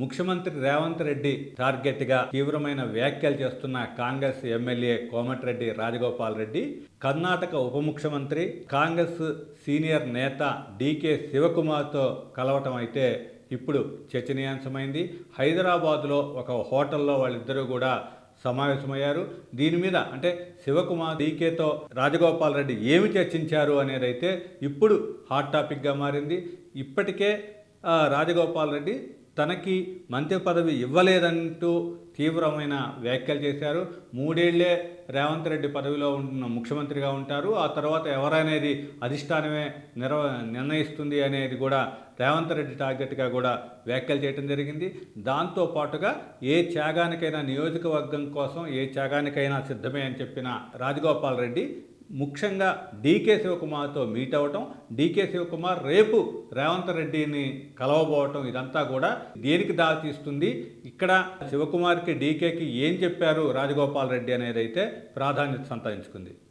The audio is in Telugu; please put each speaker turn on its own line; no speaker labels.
ముఖ్యమంత్రి రేవంత్ రెడ్డి టార్గెట్గా తీవ్రమైన వ్యాఖ్యలు చేస్తున్న కాంగ్రెస్ ఎమ్మెల్యే కోమటిరెడ్డి రాజగోపాల్ రెడ్డి కర్ణాటక ఉప ముఖ్యమంత్రి కాంగ్రెస్ సీనియర్ నేత డీకే శివకుమార్తో కలవటం అయితే ఇప్పుడు చర్చనీయాంశమైంది. హైదరాబాద్లో ఒక హోటల్లో వాళ్ళిద్దరూ కూడా సమావేశమయ్యారు. దీని మీద అంటే శివకుమార్ డీకేతో రాజగోపాల్ రెడ్డి ఏమి చర్చించారు అనేది అయితే ఇప్పుడు హాట్ టాపిక్గా మారింది. ఇప్పటికే రాజగోపాల్ రెడ్డి తనకి మంత్రి పదవి ఇవ్వలేదంటూ తీవ్రమైన వ్యాఖ్యలు చేశారు. మూడేళ్ళే రేవంత్ రెడ్డి పదవిలో ఉన్న ముఖ్యమంత్రిగా ఉంటారు. ఆ తర్వాత ఎవరనేది అధిష్టానమే నిర్వ నిర్ణయిస్తుంది అనేది కూడా రేవంత్ రెడ్డి టార్గెట్గా కూడా వ్యాఖ్యలు చేయడం జరిగింది. దాంతో పాటుగా ఏ త్యాగానికైనా నియోజకవర్గం కోసం ఏ త్యాగానికైనా సిద్ధమే అని చెప్పిన రాజగోపాల్ రెడ్డి ముఖ్యంగా డీకే శివకుమార్తో మీట్ అవ్వటం డీకే శివకుమార్ రేపు రేవంత్ రెడ్డిని కలవబోవటం ఇదంతా కూడా దేనికి దారితీస్తుంది? ఇక్కడ శివకుమార్కి డీకేకి ఏం చెప్పారు రాజగోపాల్ రెడ్డి అనేది అయితే ప్రాధాన్యత సంతరించుకుంది.